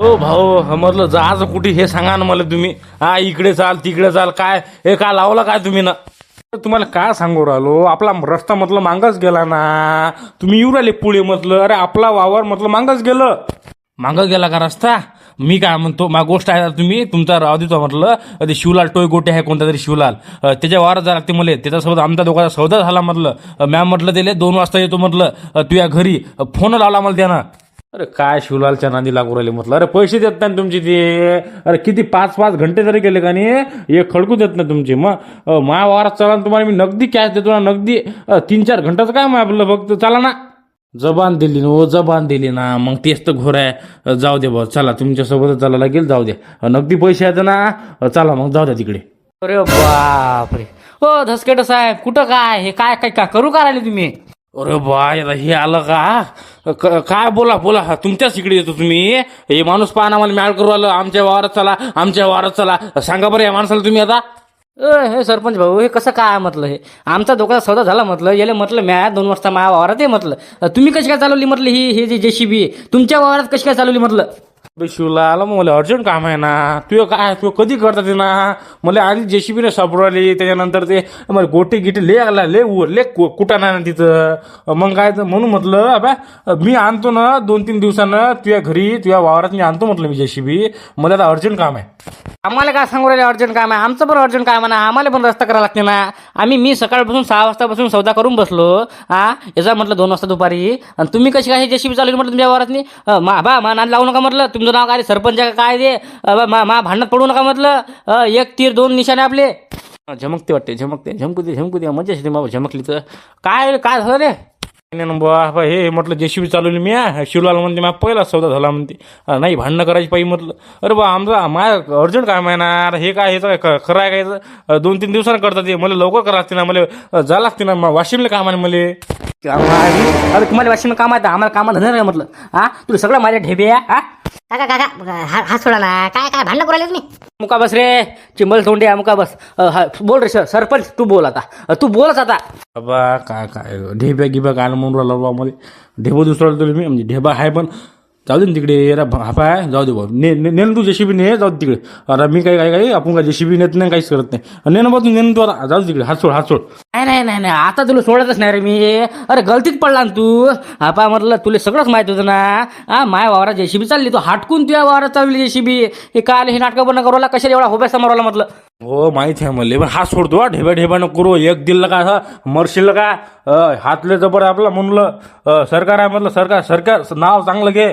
हो भाऊ म्हटलं जायचं कुठे हे सांगा ना मला तुम्ही. हा इकडे चाल तिकडे चाल काय? हे काय लावलं काय तुम्ही ना? तुम्हाला काय सांगू राहिलो? आपला रस्ता म्हटलं मागच गेला ना. तुम्ही येऊ राहिले पुढे म्हटलं अरे आपला वावर म्हटलं मागच गेलं. मागं गेला का रस्ता? मी काय म्हणतो मा गोष्ट आहे तुम्ही तुमचा राव देतो म्हटलं ते शिवलाल टोय गोटे आहे कोणता तरी शिवलाल. त्याच्या वारात जा लागते मला त्याच्यासोबत आमच्या दोघांचा सौदा झाला म्हटलं. मॅम म्हटलं त्याला दोन वाजता येतो म्हटलं. तुझ्या घरी फोन लावला मला त्यानं. अरे काय शिवलालच्या नांदी लागू राहिले म्हटलं. अरे पैसे देत नाही तुमचे ते. अरे किती पाच पाच घंटे जरी गेले का नाही? एक खडकू देत नाही तुमचे. मग माया वारात चला तुम्हाला मी नगदी कॅश देतो ना नगदी तीन चार घंटाचं काय मग आपलं फक्त चला ना. जबान दिली ना हो जबान दिली ना मग तेच तर घोर आहे. जाऊ दे बा चला तुमच्यासोबत चला लागेल जाऊ दे. नगदी पैसे आहेत ना चला मग जाऊ द्या तिकडे. अरे बापरे. ओ धसकेट साहेब कुठं काय? हे काय काय काय करू का राहिले तुम्ही? अरे बा हे आलं का? क- काय बोला बोला तुमच्याच इकडे येतो तुम्ही. हे माणूस पाहना मला मॅळ करू आलं आमच्या वावरात चला आमच्या वावरात चला. सांगा बरं या माणसाला तुम्ही आता. अ, हे सरपंच भाऊ हे कसं काय म्हटलं हे? आमचा दोघांचा सौदा झाला म्हटलं याला म्हटलं म्या दोन वाजता माया वावरात आहे म्हटलं. तुम्ही कशी काय चालवली म्हटलं ही हे जे जेसीबी तुमच्या वावरात कशी काय चालवली म्हटलं? बे शिवला आलं मग मला अर्जंट काम आहे ना. तू काय तू कधी करता ते ना? मला आधी जेसीबीने सापडवली त्याच्यानंतर ते मला गोटे गिटे ले आला ले उ ले कु- कुठं नाही ना तिथं. मग काय तर म्हणून म्हटलं अबा मी आणतो ना दोन तीन दिवसानं तुझ्या घरी तुझ्या वावरात मी आणतो म्हटलं मी जेसीबी मला आता अर्जंट काम आहे. आम्हाला काय सांगू राहिले अर्जंट काम आहे? आमचं पण अर्जंट काम आहे ना? आम्हाला पण रस्ता करावा लागते ना? आम्ही मी सकाळपासून सहा वाजतापासून सौदा करून बसलो हा? याचा म्हटलं दोन वाजता दुपारी. आणि तुम्ही कशी काय जेसीबी चालवली म्हटलं तुमच्या वावरातनी मा बा मा नाद लावू नका म्हटलं. तुमचं नाव काय सरपंच काय बा, मा मा भांडणात पडू नका म्हटलं. एक तीर दोन निशाणे आपले. झमकते वाटते झमकते झमकू दे झमकू दे. मजा येते बाबा झमकली तर. काय काय झालं रे? बा हे म्हटलं जेसीबी चालवली मी शिवलाल म्हणते मग पहिला सौदा झाला म्हणते. नाही भांडणं करायची पाहिजे म्हटलं. अरे बा आमचा माय अर्जंट काय म्हणणार हे काय ह्याचं काय खरं आहे काय दोन तीन दिवसानं करतात ते. मला लवकर करा लागते ना मला अं, जा लागते ना वाशिमला काम आहे मला. अरे तुम्हाला वाशिम काम आहे आम्हाला कामात धंदा नाही म्हटलं. हा? तुला सगळं माझ्या ढेबे आहे हा? काका काका हा हात सोडा ना. काय काय भांडण करू राहिले तुम्ही मुका बस रे चिंबल तोंडी आहे मुका बस. अ, हा, बोल रे सर सरपंच तू बोल आता. अ, तू बोलच आता. बाबा काय काय ढेब्या गिब्या काय म्हणून राहिला बा मला ढेबं दुसरं मी म्हणजे ढेबा आहे पण जाऊ दे ना तिकडे येरा हापा आहे जाऊ दे भाऊ. ने ने ने तू जेसीबी ने जाऊ दे तिकडे. अरे मी काय काय काय आपण काय जेसीबी नेत नाही काहीच करत नाही. नेन ना नेन तू जाऊ दे तिकडे हात सोड हात सोड. नाही नाही नाही नाही आता तुला सोडतच नाही रे मी. अरे गलतीत पडला ना तू. हापा म्हटलं तुला सगळंच माहीत होतं ना. हा माया वावरात जेसीबी चालली तू हाटकून तुझ्या वावरात चालली जेसीबी. हे काल हे नाटकं बंद करावला कशाला एवढा होब्या समोरला म्हटलं? हो माहिती आहे मला. पण हात सोडतो हा. ढेबा ढेबा न करू. एक दिल का हा. मरशील का अं, हातले जबर आपलं म्हणलं. अं, सरकार आहे म्हटलं सरकार सरकार नाव चांगलं घे.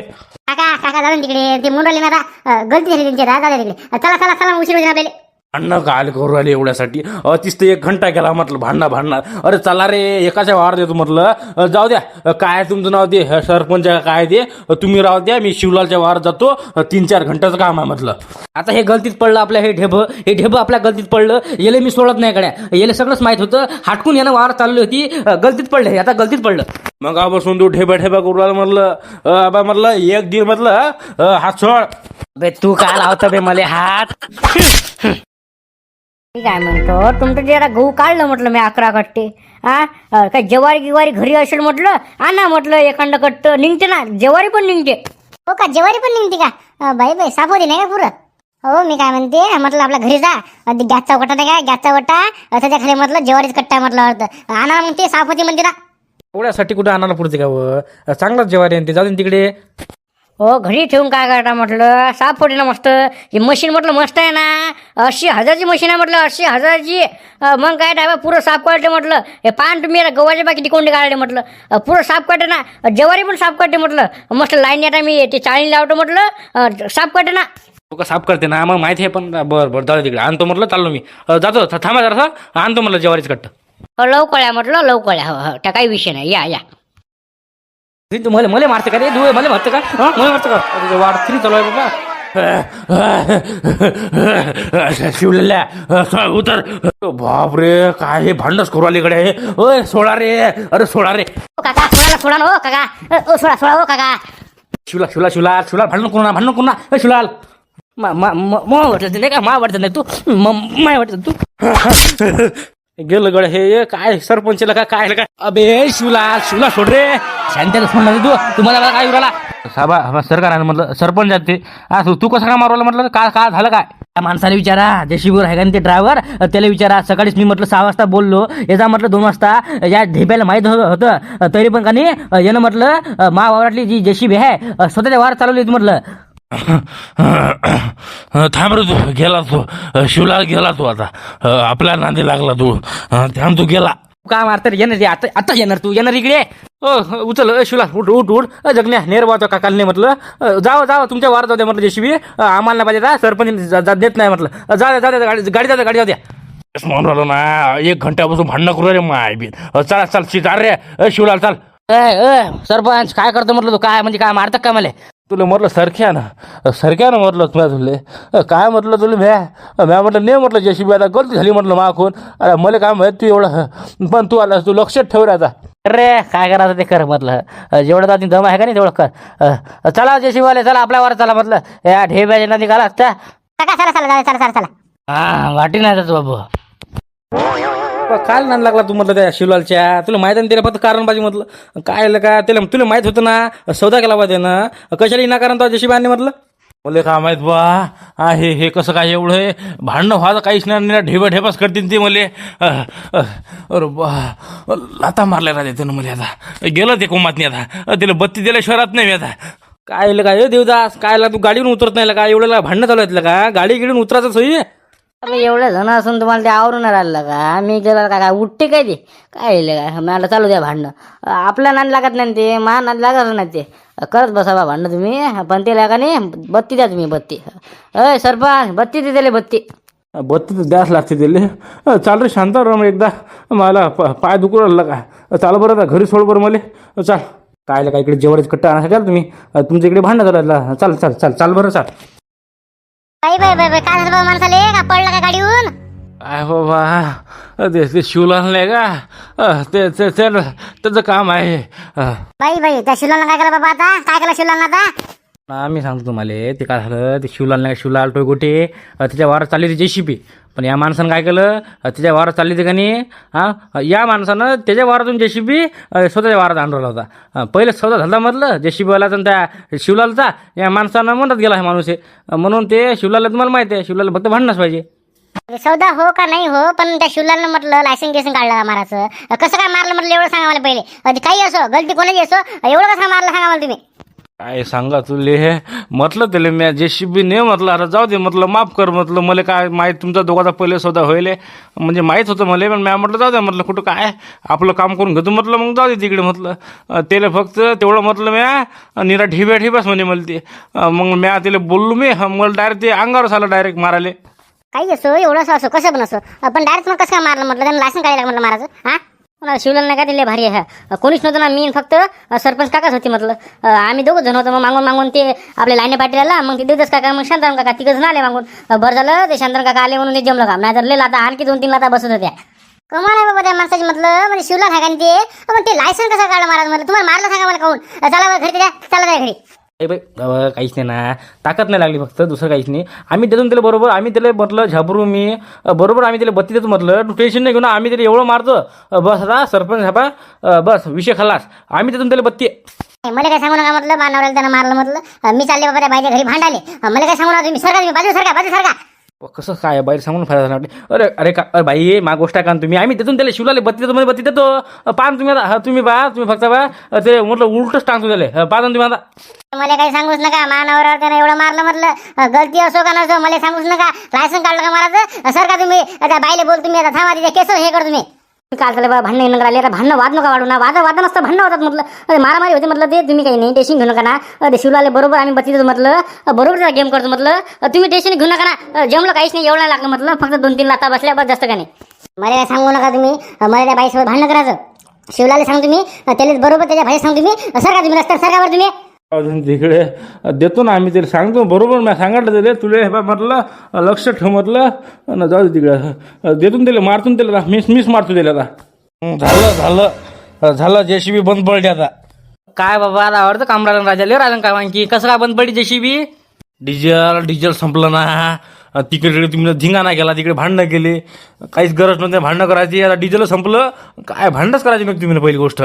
काका काका जाऊन तिकडे. ते म्हणून ना आता अं, गलती झाली त्यांची राजा तिकडे. चला चला चला उशीर होईल आपल्याला. भांडणं काय करू राहिले एवढ्यासाठी. तीस ते एक घंटा गेला म्हटलं भांडणं भांडणार अरे चला रे एकाच्या वावर देतो म्हटलं? जाऊ द्या. काय तुमचं नाव हे सरपंच काय अ, तुम्ही राहू द्या मी शिवलालच्या वावर जातो. तीन चार घंट्याचं काम आहे म्हटलं. आता हे गलतीत पडलं आपलं हे ढेब हे ढेब आपल्या गलतीत पडलं. येले मी सोडत नाही कडे येले सगळंच माहीत होतं. हाटकून यानं वावर चालली होती. गलतीत पडलं हे. आता गलतीत पडलं. मग आपासून तू ठेबा ठेबा करू राहिला म्हटलं. आबा म्हटलं एक दिन म्हटलं हात सोड. बे तू काय लावतं बे मला हात? मी काय म्हणतो तुमचं जे आता गहू काढलं म्हटलं मी अकरा कट्टे हा काय ज्वारी गिवारी घरी असेल म्हटलं आणा म्हटलं एखादं कट्ट निघते ना ज्वारी पण निघते. हो का ज्वारी पण निघते का? अं, बाई बाई साफ होती नाही का पुरं? हो मी काय म्हणते म्हटलं आपल्या घरी जा अं, ते गॅसचा वटा नाही का? गॅसचा वटा अं, त्याच्याखाली म्हटलं ज्वारीच कट्टा म्हटलं वाटतं आणा मग ते साफ होती म्हणते ना. एवढ्यासाठी कुठं आणायला पुढचे का व? चांगलाच जेवारी आहे ते. जाऊ दे ना तिकडे. हो घरी ठेवून काय करता म्हटलं? साफ ना मस्त. ही मशीन म्हटलं मस्त आहे ना. अस्सी हजारची मशीन आहे म्हटलं अस्सी हजारची. मग काय डायबा पुरं साफ काढते म्हटलं. हे पान तुम्ही आता गव्हाचे बाकी कोंडे काढले म्हटलं. पुरं साफ काढते ना. ज्वारी पण साफ काढते म्हटलं. मस्त लाईन आता मी ते चाळणी लावतो म्हटलं. साफ काढते ना. तू का साफ करते ना मग माहिती आहे पण. बरं बरं जाऊ तिकडे. आणतो म्हटलं चाललो मी. जातो थांबा जरा आणतो म्हटलं जेवारीच कट्ट. हो लवकळ्या म्हटलं लवकळ्या हो हो त्या काही विषय नाही. या या. तू मला मला मारतं का रे? तू मला मारतं का? हं? मला मारतं का? अरे, वाढ थ्री चालू आहे बाबा? शिवलेल्या उतर. बाप रे काय हे भांडस करू आली कडे ओय सोडा रे. अरे सोडा रे. हो काका सोडा सोडा ना हो काका. ओ सोडा सोडा हो काका. शिवला शिवला शिवला शिवला भांडण करू ना भांडण करू ना. ए, शिवलाल. मा मा मा- मा वाटलं नाही का? मा वाटत नाही तू. म- माय वाटत तू. गेलं गड हे काय सरपंचला का काय काय? अबे शिवला शिवला सोड रे. शांत्याला फोन तू. तुम्हाला मला काय उराला. साबा सरकार आहे म्हटलं सरपंच आहेत ते. हा, तू- तू कसं काय मारवलं म्हटलं? काय काय झालं काय? त्या माणसाला विचारा. जेशीबूर आहे का नाही ते ड्रायव्हर त्याला विचारा. सकाळीच मी म्हटलं सहा वाजता बोललो. याचा म्हटलं दोन वाजता. या ढेब्याला माहीत हो- होतं. तरी पण का नाही यानं म्हटलं मा वावरातली जी जेशीबी आहे स्वतःच्या वावर चालवली म्हटलं. थांब रे तू गेला तू. शिवला गेला तू आता. आपल्या नांदी लागला तू. थांब तू गेला. काय मारतर येणार रे आता आता येणार तू. येणार इकडे. ओ उचल ए, शिवला उठ उठ उठ. अ, जगण्या नेर वाहतो काकाला नाही म्हटलं. अ, जावं जावं तुमच्या वार जाऊ द्या म्हटलं जेशीबी आम्हाला नाही पाहिजे जा, सरपंच जा- जा- देत नाही म्हटलं. अ, जा द्या जा द्या गाडी गाडी जा द्या, गाडी जाऊ द्या. तेच म्हणून राहिलो ना एक घंट्यापासून भांडणं करू रे माय बी चला चल शिकार रे. अ, शिवलाल चाल. ए, ए, सरपंच काय करतो म्हटलं तू? काय म्हणजे काय मारतात का मला? तुला म्हटलं सरख्या ना सरख्या ना म्हटलं तुला. तुले काय म्हटलं तुला म्या? म्या म्हटलं नाही म्हटलं जेशीबी आता गलती झाली म्हटलं माखून. अरे मला काय माहीत तू एवढं पण तू आलास तू लक्षात ठेव रे आता. अरे काय करायचं ते कर म्हटलं. जेवढं दादी दम आहे का नाही तेवढं कर. चला जेशीवाले चला आपल्या वर चला म्हटलं. या ढेब्याच्या नदी घाला त्या काका चला चला चला चला चला. हा वाटी नाही जात बाबू. काय नान लागला तू म्हटलं त्या शिवलालच्या तुला माहीत आहे ना त्याला फक्त कारणबाजी म्हटलं. काय आलं का? त्याला तुला माहीत होतं ना? सौदा केला पाहिजे ना कशाला विनाकारण तो जशी बांधणे म्हटलं? बोले का माहीत बा? हा हे हे कसं काय एवढं आहे भांडणं व्हायचं काहीच नाही ना ढेबा ढेबाच करतील ते मले. अरे बा लाता मारल्या राहते त्यानं मला आता. गेलं ते कोमातनी आता. अह, त्याला बत्ती दिल्या शहरात नाही मी आता. काय आलं काय देवदास काय आला? तू गाडीवरून उतरत नाही का? एवढ्याला भांडणं चालू आहेत का? गाडी गिडून उतरायचं सोयी? अबे एवढं जण असून तुम्हाला ते आवरून राहिलं का? मी गेला काय काय उठते काय ते? काय येईल काय? मला चालू द्या भांडणं. अ, आपल्या नाद लागत नाही ते? मा नाद लागत नाही ते. करत बसा बा भांडणं तुम्ही. पण ते लागा नाही बत्ती द्या तुम्ही बत्ती. अय सरपंच बत्ती दे त्याला बत्ती. बत्ती तर द्यास लागते दिले चाल रे शांत राम एकदा. मला प- पाय दुखू राहिला काय चाल बरं आता घरी सोड बरं मला. चाल. काय काय इकडे जेवढेच कट्टा आणा का तुम्ही? तुमच्या इकडे भांडण झालं चाल चाल चाल चाल बरं चाल. बाई बाई बाई बाई, काय झालं बाबा माणसाले? का पडलं गाडीहून काय बाबा ते ते शिवला नाही का? अ, ते ते ते- त्याचं काम आहे. अ. बाई बाई त्या शिवलाला काय केलं बाबा आता? काय केलं शिवलाला आता? ना मी सांगतो तुम्हाला ते काय झालं ते शिवलाल नाही का शिवलाल टोय गोटे. अ, त्याच्या वारात चालली होती जेशीपी पण या माणसानं काय केलं? अ, त्याच्या वारात चालली होती का नाही? हां या माणसानं त्याच्या वारातून जेशीबी स्वतःच्या वारात आणला होता. अ, पहिले सौदा झाला म्हटलं जेशीबीवाला तर त्या शिवलालचा. या माणसानं म्हणत गेला हे माणूस अ, म्हणून ते शिवलालला तुम्हाला माहिती आहे शिवलाल फक्त भांडणंच पाहिजे. सौदा हो का नाही हो पण त्या शिवलाला म्हटलं लायसन गेसन काढलं मारायचं कसं काय मारलं म्हटलं एवढं सांगा मला पहिले. अ, काही असो गलती कोणाची असो एवढं कसं मारलं सांगा मला तुम्ही. काय सांगा तुले हे? म्हटलं त्याला मी जेसीबी ने म्हटलं अरे जाऊ दे म्हटलं माफ कर म्हटलं मला काय माहीत तुमचा दोघाचा पहिले सौदा होईल. म्हणजे माहीत होतं मला पण मॅ म्हटलं जाऊ दे म्हटलं कुठं काय? आपलं काम करून घेतो म्हटलं मग जाऊ दे तिकडे म्हटलं. त्याला फक्त तेवढं म्हटलं म्या निरा ठिब्या ठिब्याच म्हणे मला ते. मग म्या त्याला बोललो मी हं, मला डायरेक्ट ते अंगावर आलं डायरेक्ट मारायला. काही असो एवढं असो असो कसं पण असो पण डायरेक्ट मग कसं काय मारलं म्हटलं? त्यांना लायसन काढायला म्हटलं मारायचं हा? मला शिवला नाही का दिले भारी आहे. कोणीच नव्हतं ना मी फक्त सरपंच काकाच होती म्हटलं. आम्ही दोघं जण होतो मग मागून मागून ते आपले लाईने पाटील आला मग ते देवदास काका मग शांताराम काका तिघ आले मागून. बरं झालं ते शांताराम काका आले म्हणून ते जमलं का? नाही तर लय लाता आणखी दोन तीन लाता बसत होत्या. कमाल आहे बाबा त्या माणसाची म्हटलं म्हणजे शिवला सांगा ते? पण ते लायसन कसं काढलं महाराज म्हटलं? तुम्हाला मारलं सांगा मला काऊन चला घरी द्या चला द्या घरी. ए बाई काहीच नाही ना. ताकद नाही लागली फक्त दुसरं काहीच नाही. आम्ही देतो त्याला बरोबर आम्ही त्याला म्हटलं झाबरू मी. बरोबर आम्ही त्याला बत्ती देतो म्हटलं. तू टेन्शन नाही घेऊ ना आम्ही त्याला एवढं मारतो. बस आता सरपंच साहेबा बस विषय खलास. आम्ही देतो त्याला बत्ती. मला काय सांगू नका म्हटलं मानवऱ्याला त्यानं मारलं म्हटलं. मी चालले बाबा त्या बाईच्या घरी भांडाले मला काय सांगू नका तुम्ही सरका तुम्ही बाजू सरका बाजू सरका. कसं काय बाहेर सांगून फायदा झाला वाटते अरे अरे का अरे बाई मा गोष्ट आहे का तुम्ही? आम्ही देतो त्याला शिवलाले बत्ती देतो म्हणजे बत्ती देतो. पान तुम्ही आता. तुम्ही बा तुम्ही फक्त बा. ते म्हटलं उलटच टांगतो त्याला. पाहा तुम्ही आता. मला काही सांगूच नका. मानावर त्यानं एवढं मारलं म्हटलं. गलती असो का नसो मला सांगूच नका. लायसन काढलं का मारायचं? सर का तुम्ही? आता बाईले बोल तुम्ही आता थांबा तिथे केस हे कर तुम्ही. काल झालं बा भांडणं येणार आले आता भांडणं वाद नका वाढू ना. वाद वादा नसतं भांडणं होतात म्हटलं. मारामारी होते म्हटलं ते. तुम्ही काही नाही टेन्शन घेऊ नका ना. शिवलाले बरोबर आम्ही बसतो देतो म्हटलं बरोबर गेम करतो म्हटलं. तुम्ही टेन्शन घेऊ नका ना. जमलं काहीच नाही एवढं नाही लागलं म्हटलं. फक्त दोन तीन लाता बसल्या बस जास्त का नाही. मला काय सांगू नका तुम्ही. मला त्या बाईसोबत भांडणं करायचं. शिवलाले सांगतो मी त्याला बरोबर त्याच्या भाई सांगतो मी सर का तुम्ही रस्त्यावर सरकावर तुम्ही. अजून तिकडे देतो ना आम्ही त्याला सांगतो. बरोबर मी सांगितलं त्याला तुले हे बा म्हटलं लक्ष ठेव म्हटलं. न जाऊ दे तिकडे. देतून दिले मारतून दिलं मिस मिस मारतो दिला आता. झालं झालं. झालं जेसीबी बंद पडली आता. काय बाबा आता आवडतं कामराजन राजाले राजन काय की कसं काय बंद पडली जेशीबी डिझेल डिझेल संपलं ना. तिकडे तिकडे तुम्ही धिंगाणा केला तिकडे भांडणं केले. काहीच गरज नव्हती भांडणं करायची. आता डिझेल संपलं. काय भांडणच करायची नव्हती तुम्ही पहिली गोष्ट.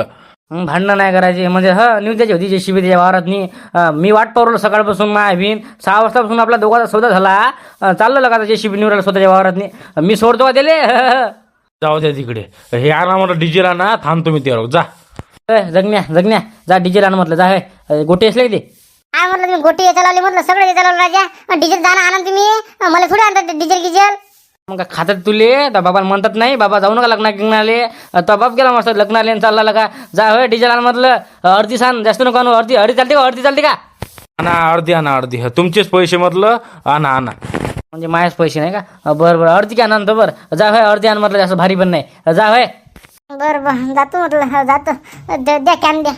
भांडणं नाही करायचे. म्हणजे ह न्यूज द्यायची होती जेसीबी त्याच्या वावरात. मी वाट पावलं सकाळपासून माय भीन सहा वाजतापासून आपला दोघाचा सौदा झाला. चाललं लगा जेसीबी निवडायला स्वतःच्या वावरात मी सोडतो का दिले जाऊ द्या तिकडे. हे आणा म्हटलं डिझेल आणा थांबतो मी त्यावर. जा. जगण्या जगण्या. जा डिझेल आण म्हटलं. जा हे गोटे असले ते. काय म्हटलं तुम्ही? गोटी याच्या लावली म्हटलं? सगळं याच्या लावलं राजा? डिझेल दाना आणा तुम्ही. मला थोडी आणतात डिझेल गिझेल मग खातात तुले तर बाबा म्हणतात नाही बाबा जाऊ नका लग्ना गिग्नाले तो बाप गेला मस्त लग्नाले आणि चालला लगा. जा होय डिझेल आण म्हटलं अर्धी सांग जास्त नको आणू अर्धी अर्धी चालते का अर्धी चालते का? आणा अर्धी आणा अर्धी. हं, तुमचेच पैसे म्हटलं आणा आणा. म्हणजे मायाच पैसे नाही का? बरं बरं अर्धी काय आणतो बरं. जा होय अर्धी आण म्हटलं जास्त भारी पण नाही. जा होय. बरं बरं जातो म्हटलं हो, जातो. द्या द्या कॅन द्या.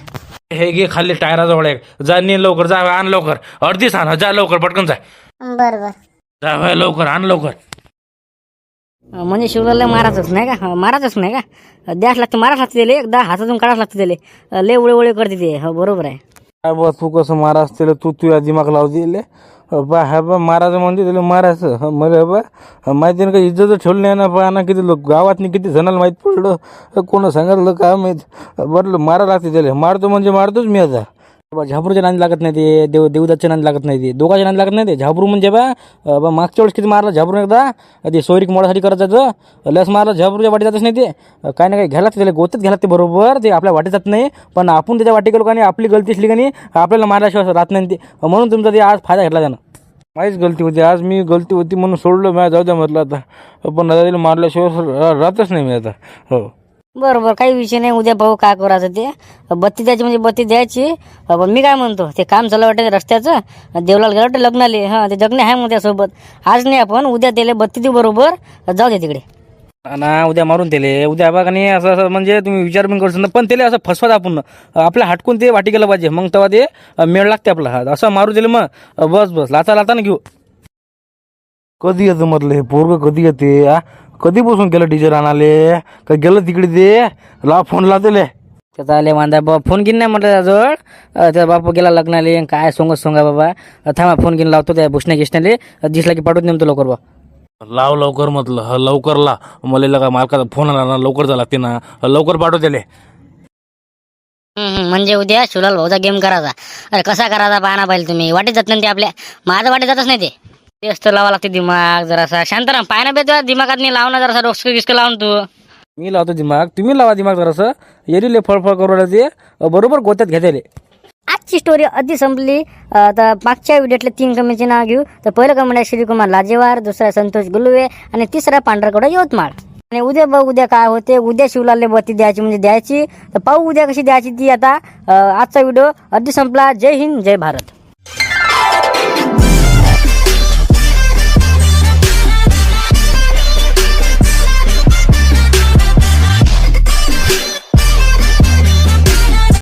हे घे खाल्ले टायराजवळ एक. जा ने लवकर जा आण लवकर. अर्धीच आण जा लवकर पटकन जाय बरं बरं. जा होय लवकर आण लवकर. म्हणजे शिवलाला मारायचंच नाही का? मारायचंच नाही का? द्यास लागते माराच लागते त्याला एकदा हातातून काढाच लागते त्याला. अं, लय उळे उळे करते ते. हो बरोबर आहे. काय बा तू कसं मारास त्याला? तू तुझ्या दिमाग लावू दिले बा हा बा मारायचं म्हणजे त्याला मारायचं. मला बा माहिती नाही का इज्जत ठेवली नाही ना बा ना किती लोक गावातनी किती जणाला माहीत पडलं. कोण सांगितलं का माहीत. बरं मारा लागते त्याला. मारतो म्हणजे मारतोच मी आता. बा झाबरूच्या नांद लागत नाही ते देव देवदाचे नांद लागत नाही ते दोघाच्या नांद लागत नाही ते. झाबरू म्हणजे बा बा मागच्या वेळेस किती मारला? झाबरून एकदा ते सोयरीक मोडासाठी करत जायचं. लस मारला झाबरूच्या वाटी जातच नाही ते. काय काही ना काही घ्यायला त्याला गोतच घ्यायला लागते बरोबर. ते आपल्या वाटी जात नाही. पण आपण त्याच्या वाटी गेलो का नाही आपली गलती असली का नाही आपल्याला मारल्याशिवाय राहत नाही ते. म्हणून तुमचा ते आज फायदा घेतला त्यानं. माझीच गलती होती. आज मी गलती होती म्हणून सोडलं. मी जाऊ द्या म्हटलं आता. पण आता मारल्याशिवाय राहतच नाही मी आता. हो. बरं बरं काही विषय नाही. उद्या भाऊ काय करायचं ते? बत्ती द्यायची म्हणजे बत्ती द्यायची. पण मी काय म्हणतो ते काम चालू वाटतं रस्त्याचं. देवलाल गेलं वाटतं लग्नाले. हां ते जगणे आहे मग त्यासोबत. आज नाही आपण उद्या त्याला बत्ती देऊ बरोबर. जाऊ दे तिकडे. ना उद्या मारून त्याले. उद्या बघा नाही असं असं म्हणजे तुम्ही विचार पण करू शकता पण त्याला असं फसवत आपण. आपल्या हटकून ते वाटी गेलं पाहिजे. मग तेव्हा ते मेळ लागते आपला. हात असं मारू दिलं मग. बस बस. लाता लाता ना घेऊ. कधी येतं म्हटलं हे पोरग? कधी येते आ कधी बसून गेलं टीचर आणाले का गेलं तिकडे ते? ला फोन लावतेले. त्याचा आले मांदा बाबा. फोन घेऊन नाही म्हटलं त्याजवळ. अं, त्या बापा गेला लग्नाले. काय सोंग सोंगा बाबा. थांबा फोन घेऊन लावतो त्या भुसण्या गिसण्याले. दिसला की पाठवून नेमतो लवकर बा. लाव लवकर म्हटलं. ह लवकर ला. मला लगा मालकाचा फोन आला ना लवकर झाला ते ना लवकर पाठव त्याले हम्म, म्हणजे उद्या शिवलाल भाऊचा गेम करायचा. अरे कसा करायचा पाहा ना पाहिजे तुम्ही. वाटेत जात नाही ते आपल्या. माझं वाटेत जातच नाही ते. तेच तर लावा लागते दिमाग जरासा. शांत राहा पाय ना बे तुझ्या दिमागात नाही लावणं जरासा डोसकं गिसकं लावून तू. मी लावतो दिमाग. तुम्ही लावा दिमाग जरासं. येरीले फळफळ करू ते बरोबर गोत्यात घेताले आजची स्टोरी आधी संपली. अं, तर मागच्या व्हिडिओतले तीन कमेंटचे नाव घेऊ. तर पहिलं कमेंट आहे श्रीकुमार लाजेवार दुसरा संतोष गुलवे आणि तिसरा पांढरकडा यवतमाळ. आणि उद्या बघ उद्या काय होते? उद्या शिवलालले बत्ती द्यायची म्हणजे द्यायची. तर पाहू उद्या कशी द्यायची ती आता. अं, आजचा व्हिडिओ आधी संपला. जय हिंद जय भारत.